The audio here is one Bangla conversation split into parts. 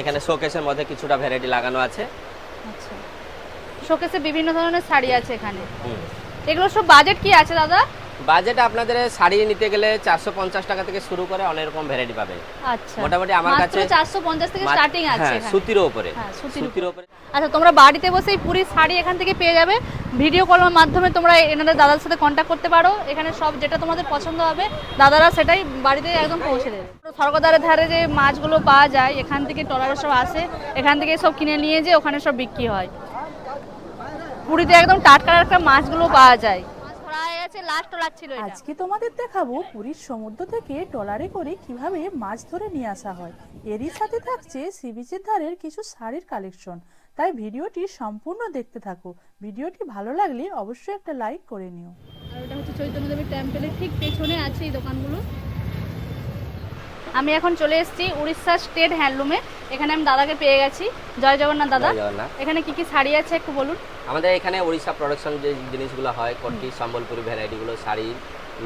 এখানে শোকেসের মধ্যে কিছুটা ভ্যারাইটি লাগানো আছে। আচ্ছা। শোকেসে বিভিন্ন ধরনের শাড়ি আছে এখানে। এগুলো সব বাজেট কি আছে দাদা? বাজেট আপনাদের শাড়ি নিতে গেলে চারশো পঞ্চাশ টাকা থেকে শুরু করে অনেক রকম ভ্যারাইটি পাবে। আচ্ছা। মোটামুটি আমার কাছে চারশো পঞ্চাশ থেকে স্টার্টিং আছে হ্যাঁ সুতির উপরে হ্যাঁ, সুতির সুতির উপরে আচ্ছা তোমরা বাড়িতে বসেই পুরি শাড়ি এখান থেকে পেয়ে যাবে। ভিডিও কলের মাধ্যমে তোমরা এনাদের দাদার সাথে কন্ট্যাক্ট করতে পারো। এখানে সব যেটা তোমাদের পছন্দ হবে দাদারা সেটাই বাড়িতে একদম পৌঁছে দেবে। স্বর্গদ্বারের ধারে যে মাছগুলো পাওয়া যায় এখান থেকে ট্রলারে সব আসে। এখান থেকে সব কিনে নিয়ে যে ওখানে সব বিক্রি হয়। পুরীতে একদম টাটকা টাটকা মাছগুলো পাওয়া যায়। গেছে লাস্ট ট্রলার ছিল এটা। আজকে তোমাদের দেখাবো পুরীর সমুদ্র থেকে ট্রলারে করে কীভাবে মাছ ধরে নিয়ে আসা হয়। এরই সাথে থাকছে সি বিচের ধারের কিছু শাড়ির কালেকশন তাই ভিডিওটি সম্পূর্ণ দেখতে থাকো। ভিডিওটি ভালো লাগলে অবশ্যই একটা লাইক করে নিও। আর এটা হচ্ছে চৈতন্যদেবীর টেম্পলের ঠিক পেছনে আছে এই দোকানগুলো। আমি এখন চলে এসেছি উড়িষ্যা স্টেট হ্যান্ডলুমে এখানে আমি দাদাকে পেয়ে গেছি। জয় জগন্নাথ দাদা। এখানে কি কি শাড়ি আছে একটু বলুন? আমাদের এখানে উড়িষ্যা প্রোডাকশন যে জিনিসগুলো হয় কটকি সম্বলপুরি ভ্যারাইটিগুলো শাড়ি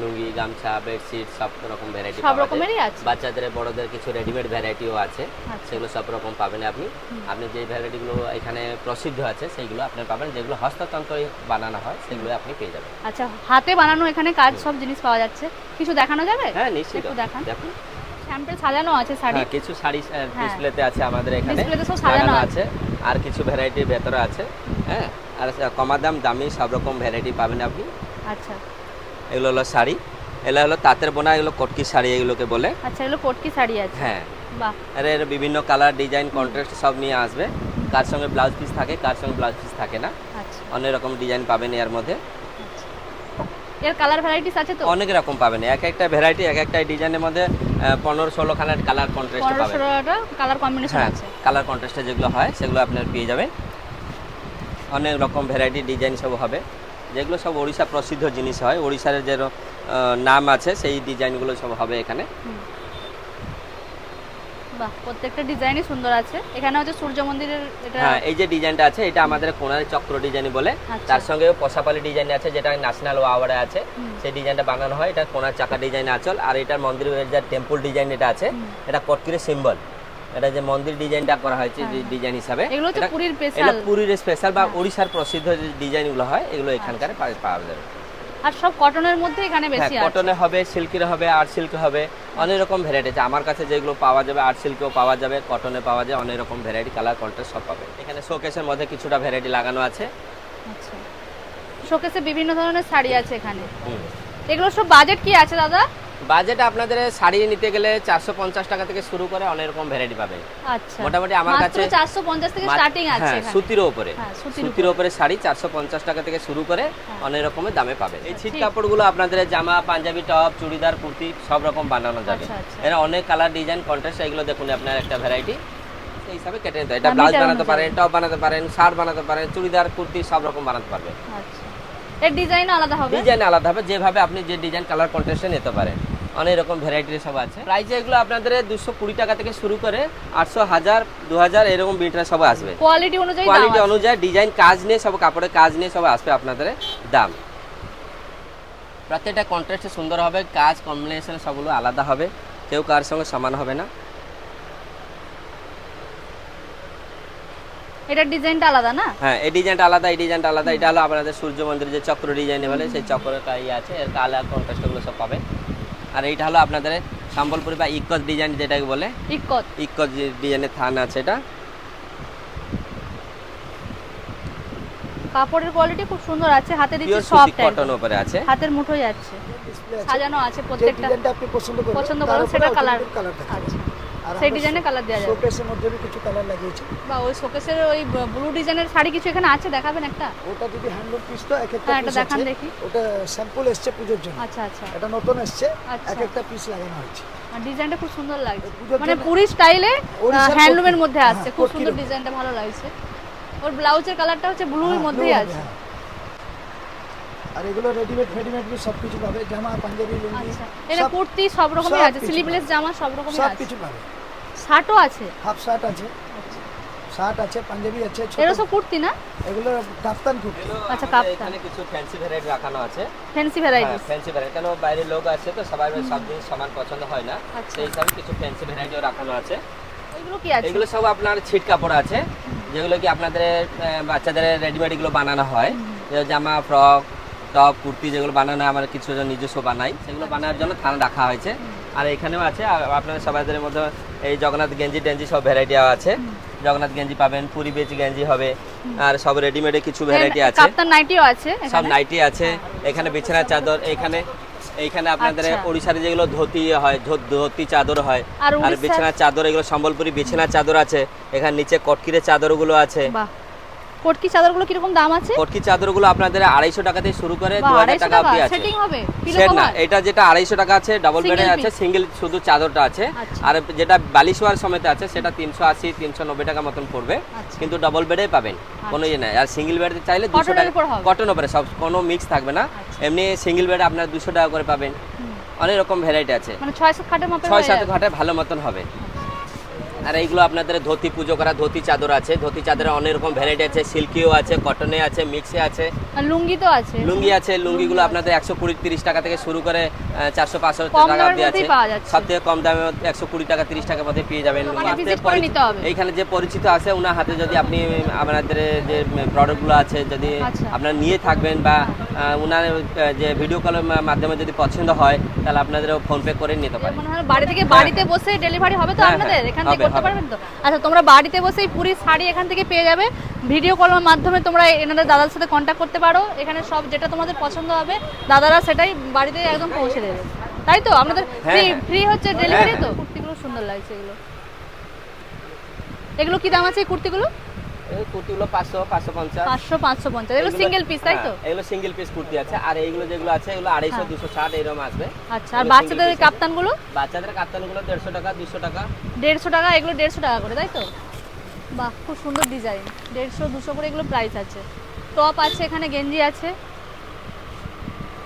লুঙ্গি গামছা বেডশিট সব রকম ভ্যারাইটি সব রকমেরই আছে? বাচ্চাদের বড়দের কিছু রেডিমেড ভ্যারাইটিও আছে। আচ্ছা। সেগুলো সব রকম পাবেন আপনি। আপনি যে ভ্যারাইটিগুলো এখানে প্রসিদ্ধ আছে সেইগুলো আপনি পাবেন। যেগুলো হস্ততন্ত্র বানানো হয় সেগুলো আপনি পেয়ে যাবেন। আচ্ছা হাতে বানানো এখানে কাজ সব জিনিস পাওয়া যাচ্ছে। কিছু দেখানো যাবে? হ্যাঁ একটু দেখান। দেখুন। স্যাম্পল সাজানো আছে শাড়ি। হ্যাঁ কিছু শাড়ি ডিসপ্লেতে আছে আমাদের এখানে। ডিসপ্লেতে সব সাজানো আছে। আর কিছু ভ্যারাইটির ভেতরে আছে। হ্যাঁ আর কমা দাম দামি সব রকম ভ্যারাইটি পাবেন আপনি। আচ্ছা। এগুলো হলো শাড়ি। এগুলো হলো তাঁতের বোনা এগুলো কটকি শাড়ি এগুলোকে বলে। আচ্ছা এগুলো কটকি শাড়ি আছে। হ্যাঁ। বাহ। আর এর বিভিন্ন কালার ডিজাইন কন্ট্রাস্ট সব নিয়ে আসবে। কার সঙ্গে ব্লাউজ পিস থাকে কার সঙ্গে ব্লাউজ পিস থাকে না। আচ্ছা। অনেক রকম ডিজাইন পাবেন এর মধ্যে। এর কালার ভ্যারাইটিস আছে তো? অনেক রকম পাবেন। এক একটা ভ্যারাইটি এক একটা ডিজাইনের মধ্যে পনেরো ষোলো খানার কালার কন্ট্রাস্ট পাবেন। 15 16 টা কালার কম্বিনেশন আছে কালার কন্ট্রাস্টে যেগুলো হয় সেগুলো আপনার পেয়ে যাবেন। অনেক রকম ভ্যারাইটি ডিজাইন সব হবে। যেগুলো সব ওড়িশা প্রসিদ্ধ জিনিস হয় ওড়িশার যে নাম আছে সেই ডিজাইনগুলো সব হবে এখানে। বাহ প্রত্যেকটা ডিজাইনই সুন্দর আছে। এখানে হচ্ছে সূর্য মন্দিরের এটা হ্যাঁ এই যে ডিজাইনটা আছে এটা আমাদের চক্র ডিজাইন বলে। আচ্ছা। তার সঙ্গে পশাপালি ডিজাইন আছে যেটা ন্যাশনাল ওয়াওয়ার্ডে আছে। সেই ডিজাইনটা বানানো হয় এটা কোনার চাকা ডিজাইন আচল আর এটার মন্দিরের যে টেম্পল ডিজাইন এটা আছে এটা কটকিরের সিম্বল। এটা যে মন্দির ডিজাইনটা করা হয়েছে ডিজাইন হিসাবে। হ্যাঁ। এগুলো হচ্ছে পুরীর। এগুলো পুরীর স্পেশাল বা ওড়িশার প্রসিদ্ধ যে ডিজাইনগুলো হয় এগুলো এখানকার পাওয়া যাবে। আর সব কটনের মধ্যে এখানে হ্যাঁ বেশি আছে। কটনে হবে সিল্কের হবে আর সিল্ক হবে অনেক রকম ভ্যারাইটি আছে। আমার কাছে যেগুলো পাওয়া যাবে আর সিল্কেও পাওয়া যাবে কটনে পাওয়া যায় অনেক রকম ভ্যারাইটি কালার কন্ট্রাস্ট সব পাবে। এখানে শোকেসের মধ্যে কিছুটা ভ্যারাইটি লাগানো আছে। আচ্ছা। শোকেসে বিভিন্ন ধরনের শাড়ি আছে এখানে। এগুলো সব বাজেট কি আছে দাদা? বাজেট আপনাদের শাড়ি নিতে গেলে চারশো পঞ্চাশ টাকা থেকে শুরু করে অনেক রকম ভ্যারাইটি পাবে। আচ্ছা। মোটামুটি আমার কাছে থেকে স্টার্টিং আছে হ্যাঁ সুতির উপরে হ্যাঁ, সুতির উপরে। শাড়ি চারশো পঞ্চাশ টাকা থেকে শুরু করে অনেক রকমের দামে পাবে এই ছিট কাপড়গুলো আপনাদের জামা পাঞ্জাবি টপ চুড়িদার কুর্তি সব রকম বানানো যাবে। আচ্ছা, আচ্ছা। এরা অনেক কালার ডিজাইন কন্ট্রাস্ট এগুলো দেখুন আপনার একটা ভ্যারাইটি সেই হিসাবে কেটে নিতে এটা ব্লাউজ বানাতে পারেন টপ বানাতে পারেন শার্ট বানাতে পারেন চুড়িদার কুর্তি সব রকম বানাতে পারবে। আচ্ছা। এর ডিজাইন আলাদা হবে? ডিজাইন আলাদা হবে যেভাবে আপনি যে ডিজাইন কালার কন্ট্রাস্টে নিতে পারেন। অনেক রকম সব আছে। প্রাইস এগুলো আপনাদের দুশো কুড়ি টাকা থেকে শুরু করে আটশো হাজার দু হাজার এরকম বিটরা সব আসবে। কোয়ালিটি অনুযায়ী কোয়ালিটি অনুযায়ী ডিজাইন কাজ নিয়ে সব কাপড়ের কাজ নিয়ে সব আসবে আপনাদের দাম। প্রত্যেকটা কন্ট্রাস্টে সুন্দর হবে কাজ কম্বিনেশন সবগুলো আলাদা হবে। কেউ কার সঙ্গে সমান হবে না। এটার ডিজাইনটা আলাদা না? হ্যাঁ এই ডিজাইনটা আলাদা এই ডিজাইনটা আলাদা। এটা হলো আপনাদের সূর্য মন্দিরের যে চক্র ডিজাইন বলে সেই চক্রটা ইয়ে আছে এর কালার কন্ট্রাস্টগুলো সব পাবে। আর এইটা হলো আপনাদের সম্বলপুরি বা ইকজ ডিজাইন যেটাকে বলে। ইকত ইকজ ডিজাইনের থান আছে এটা। কাপড়ের কোয়ালিটি খুব সুন্দর আছে হাতে দিচ্ছে সফট কটন উপরে আছে। হাতের মুঠোই আছে। সাজানো আছে প্রত্যেকটা। আপনি পছন্দ করেন সেটা কালার থাকে। আচ্ছা। সেই ডিজাইনে কালার দেওয়া যাবে। শোকেসের মধ্যে কিছু কালার লাগিয়েছি। বা ওই শোকেসের ওই ব্লু ডিজাইনের শাড়ি কিছু এখানে আছে? দেখাবেন একটা? ওটা যদি হ্যান্ডলুম পিস তো এক একটা হ্যাঁ, পিস দেখান আছে। দেখি। ওটা স্যাম্পল এসছে পুজোর জন্য। আচ্ছা আচ্ছা। এটা নতুন এসছে। এক একটা পিস লাগানো হয়েছে। আর ডিজাইনটা খুব সুন্দর লাগছে। মানে পুরি স্টাইলে হ্যান্ডলুমের মধ্যে আসছে হ্যাঁ, খুব সুন্দর ডিজাইনটা ভালো লাগছে। ওর ব্লাউজের কালারটা হচ্ছে ব্লুর হ্যাঁ, মধ্যেই আছে। আর এগুলো রেডিমেড ফেডিমেড সব কিছু পাবে। জামা পাঞ্জাবি লুঙ্গি আচ্ছা। এটা কুর্তি সব রকমই সব আছে। স্লিভলেস জামা সব রকমই সব কিছু পাবে। শার্টও আছে? হাফ শার্ট আছে। শার্ট আছে পাঞ্জাবি আছে ছোট। এরা সব কুর্তি না? এগুলো কাপ্তান কুর্তি। আচ্ছা, কাপ্তান। এখানে কিছু ফ্যান্সি ভ্যারাইটি রাখানো আছে। ফ্যান্সি ভ্যারাইটি ফ্যান্সি ভ্যারাইটি কেন বাইরের লোক আছে তো সবাই সব জিনিস সমান পছন্দ হয় না। আচ্ছা। সেই হিসাবে কিছু ফ্যান্সি ভ্যারাইটিও রাখানো আছে। এগুলো কি আছে? এগুলো সব আপনার ছিট কাপড় আছে যেগুলো কি আপনাদের বাচ্চাদের রেডিমেড এগুলো বানানো হয়। জামা ফ্রক টপ কুর্তি যেগুলো বানানো হয় আমার কিছু জন নিজস্ব বানাই সেগুলো বানানোর জন্য থানা রাখা হয়েছে। আর এখানেও আছে আপনাদের সবাইদের মধ্যে এই জগন্নাথ গেঞ্জি টেঞ্জি সব ভ্যারাইটি আছে। জগন্নাথ গেঞ্জি পাবেন পুরি বেচ গেঞ্জি হবে আর সব রেডিমেডে কিছু ভ্যারাইটি আছে। কাপ্তান নাইটিও আছে সব নাইটি আছে এখানে বিছানার চাদর এখানে এইখানে আপনাদের আচ্ছা। ওড়িশার যেগুলো ধুতি হয় ধুতি চাদর হয় আর বিছানা বিছানার চাদর এগুলো সম্বলপুরি বিছানার চাদর আছে এখানে নিচে কটকিরে চাদরগুলো আছে। কটকি চাদরগুলো কীরকম দাম আছে? কটকি চাদরগুলো আপনাদের আড়াইশো টাকা থেকে শুরু করে দু হাজার টাকা অবধি আছে। সেটিং না এটা যেটা আড়াইশো টাকা আছে ডাবল বেডের আছে সিঙ্গেল শুধু চাদরটা আছে। আচ্ছা। আর যেটা বালিশ হওয়ার সমেত আছে সেটা তিনশো আশি তিনশো নব্বই টাকা মতন পড়বে। আচ্ছা। কিন্তু ডাবল বেডে পাবেন কোনো ইয়ে নাই। আর সিঙ্গেল বেড চাইলে দুশো টাকা কটন উপরে সব কোনো মিক্স থাকবে না। আচ্ছা। এমনি সিঙ্গেল বেড আপনার দুশো টাকা করে পাবেন। অনেক রকম ভ্যারাইটি আছে। মানে ছয় সাত ঘাটে ভালো মতন হবে। আর এইগুলো আপনাদের ধুতি পুজো করা ধুতি চাদর আছে। ধুতি চাদরের অনেক রকম ভ্যারাইটি আছে সিল্কিও আছে কটনে আছে মিক্সে আছে। লুঙ্গি তো আছে। লুঙ্গি আছে লুঙ্গিগুলো আপনাদের একশো কুড়ি তিরিশ টাকা থেকে শুরু করে চারশো পাঁচশো টাকা অবধি আছে। সব থেকে কম দামে একশো কুড়ি টাকা তিরিশ টাকার মধ্যে পেয়ে যাবেন। মানে আপনাদের। এইখানে যে পরিচিত আছে ওনার হাতে যদি আপনি আপনাদের যে প্রোডাক্টগুলো আছে যদি আচ্ছা। আপনার নিয়ে থাকবেন বা ওনার যে ভিডিও কলের মাধ্যমে যদি পছন্দ হয় তাহলে আপনাদেরও ফোনপে করে নিতে পারেন। মনে বাড়ি থেকে বাড়িতে বসে ডেলিভারি হবে তো হ্যাঁ, আপনাদের? হ্যাঁ, এখান থেকে হবে, করতে পারবেন তো? আচ্ছা তোমরা বাড়িতে বসেই পুরি শাড়ি এখান থেকে পেয়ে যাবে। ভিডিও কলের মাধ্যমে তোমরা এনাদের দাদার সাথে কন্ট্যাক্ট করতে পারো। এখানে সব যেটা তোমাদের পছন্দ হবে দাদারা সেটাই বাড়িতে একদম পৌঁছে দেবে। তাই তো? আপনাদের হ্যাঁ, ফ্রি হ্যাঁ। ফ্রি হচ্ছে ডেলিভারি হ্যাঁ, তো? কুর্তিগুলো সুন্দর লাগছে এগুলো। এগুলো কি দাম আছে এই কুর্তিগুলো? কুর্তিগুলো পাঁচশো পাঁচশো পঞ্চাশ। পাঁচশো পাঁচশো পঞ্চাশ। এগুলো সিঙ্গেল পিস তাই তো? হ্যাঁ, এগুলো সিঙ্গেল পিস কুর্তি আছে। আর এইগুলো যেগুলো আছে এগুলো আড়াইশো হ্যাঁ। দুশো ষাট এরকম আসবে। আচ্ছা আর বাচ্চাদের। কাপ্তানগুলো? বাচ্চাদের কাপ্তানগুলো দেড়শো টাকা দুশো টাকা। দেড়শো টাকা এগুলো দেড়শো টাকা করে তাই তো? বাহ খুব সুন্দর ডিজাইন দেড়শো দুশো করে এগুলো প্রাইস আছে। টপ আছে এখানে গেঞ্জি আছে।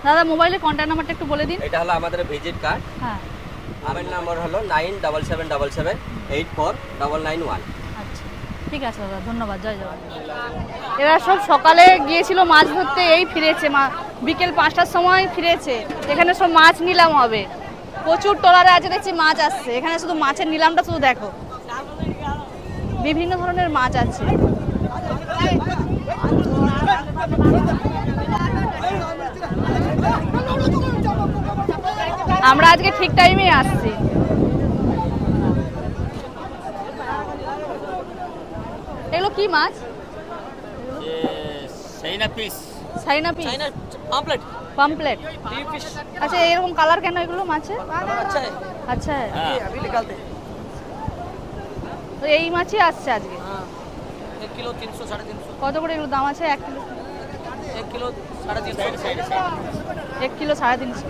দাদা মোবাইলের কন্ট্যাক্ট নাম্বারটা একটু বলে দিন। এটা হলো আমাদের ভিজিট কার্ড হ্যাঁ। মোবাইল নাম্বার হলো nine double seven double seven eight four double nine one ঠিক আছে দাদা, ধন্যবাদ, জয় জগন্নাথ এরা সব সকালে গিয়েছিল মাছ ধরতে, এই ফিরেছে, মা বিকেল পাঁচটার সময় ফিরেছে। এখানে সব মাছ নিলাম হবে। প্রচুর ট্রলারে আছে, দেখছি মাছ আসছে। এখানে শুধু মাছের নিলামটা শুধু দেখো। বিভিন্ন ধরনের মাছ আছে। আমরা আজকে ঠিক টাইমে আসছি। এগুলো কি মাছ? পিস পিস আচ্ছা এরকম কালার কেন এগুলো মাছে? আচ্ছা।, আচ্ছা। হ্যাঁ। তো এই মাছই আসছে আজকে? হ্যাঁ। এক কিলো তিনশো সাড়ে তিনশো। কত করে এগুলো দাম আছে? এক কিলো। এক কিলো সাড়ে তিনশো। এক কিলো সাড়ে তিনশো।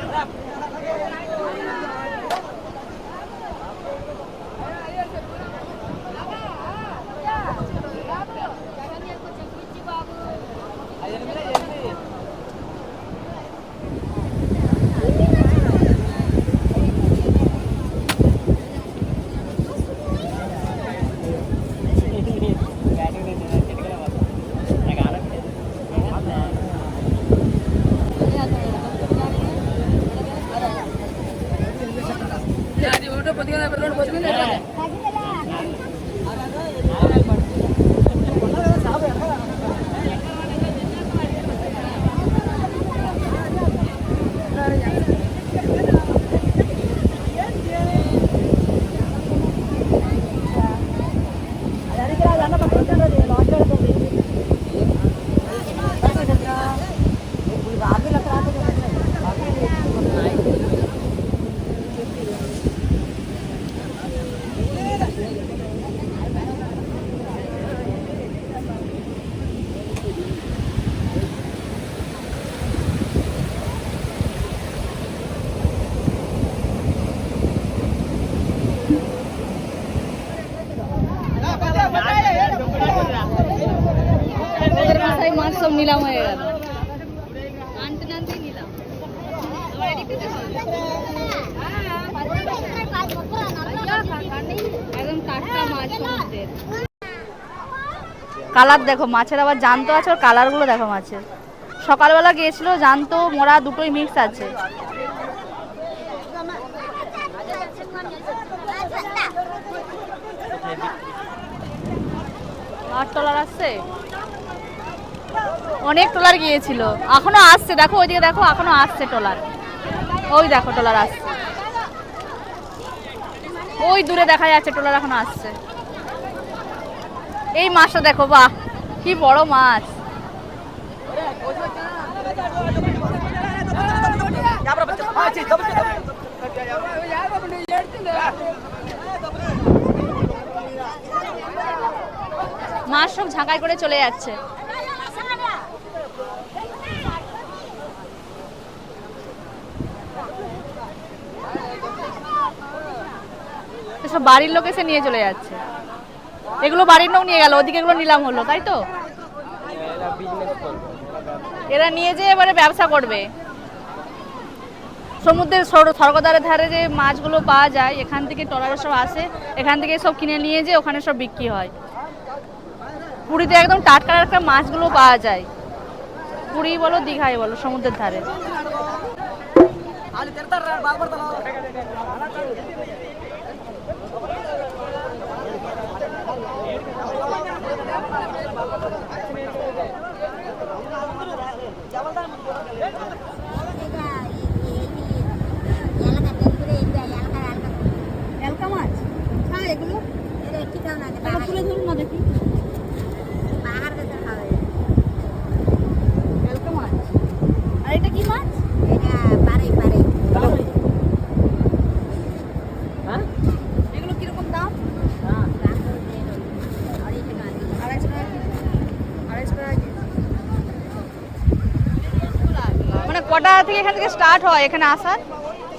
podido. নিলাম হয়ে গেল। কালার দেখো, মাছের আবার জানতো আছে, আর কালারগুলো দেখো মাছের। সকালবেলা গিয়েছিল, জানতো, মোড়া দুটোই মিক্স আছে। আট টলার আসছে? অনেক টলার গিয়েছিল। এখনও আসছে, দেখো ওইদিকে দেখো, এখনও আসছে টলার ওই দেখো টলার আসছে। ওই দূরে দেখা যাচ্ছে টলার এখনও আসছে। এই মাছটা দেখো, বাহ, কি বড় মাছ। মাছ সব ঝাঁকাই করে চলে যাচ্ছে। এসব বাড়ির লোক এসে নিয়ে চলে যাচ্ছে। এগুলো বাড়ির লোক নিয়ে গেল, ওদিকে এগুলো নিলাম হলো, তাই তো? এরা নিয়ে যেয়ে এবারে ব্যবসা করবে। সমুদ্রের স্বর্গদ্বারের ধারে যে মাছগুলো পাওয়া যায়, এখান থেকে ট্রলারে সব আসে, এখান থেকে সব কিনে নিয়ে যেয়ে ওখানে সব বিক্রি হয়। পুরীতে একদম টাটকা টাটকা মাছগুলো পাওয়া যায়। পুরী বলো, দীঘায় বলো, সমুদ্রের ধারে এলকা মাছ হ্যাঁ এগুলো তুলে ধরুন না দেখি এলকা মাছ আর এটা কি মাছ হ্যাঁ এগুলো কীরকম দাম আড়াইশো টাকা কেজি। আড়াইশো টাকা কেজি। মানে কটা থেকে এখান থেকে স্টার্ট হয় এখানে আসার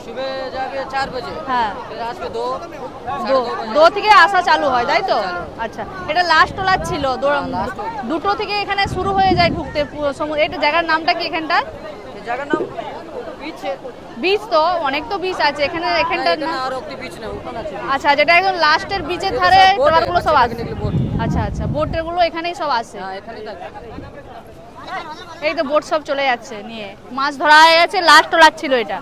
सुबह जाके चार बजे হ্যাঁ फिर रात के दो দো দো থেকে আসা চালু হয় তাই তো আচ্ছা এটা লাস্ট টোলার ছিল দো- দুটো থেকে এখানে শুরু হয়ে যায় ঢুকতে পুরো সমুদ্র এটা জায়গার নামটা কি এখানটা ये जगह नाम बीच है বীচ তো অনেক তো বিচ আছে। এখানে এখানটা আচ্ছা যেটা একদম লাস্টের বিচের ধারে ট্রলারগুলো সব আছে? আচ্ছা আচ্ছা বোটেরগুলো এখানেই সব আছে। এই তো বোট সব চলে যাচ্ছে নিয়ে। মাছ ধরা হয়ে গেছে লাস্ট ট্রলার ছিল এটা।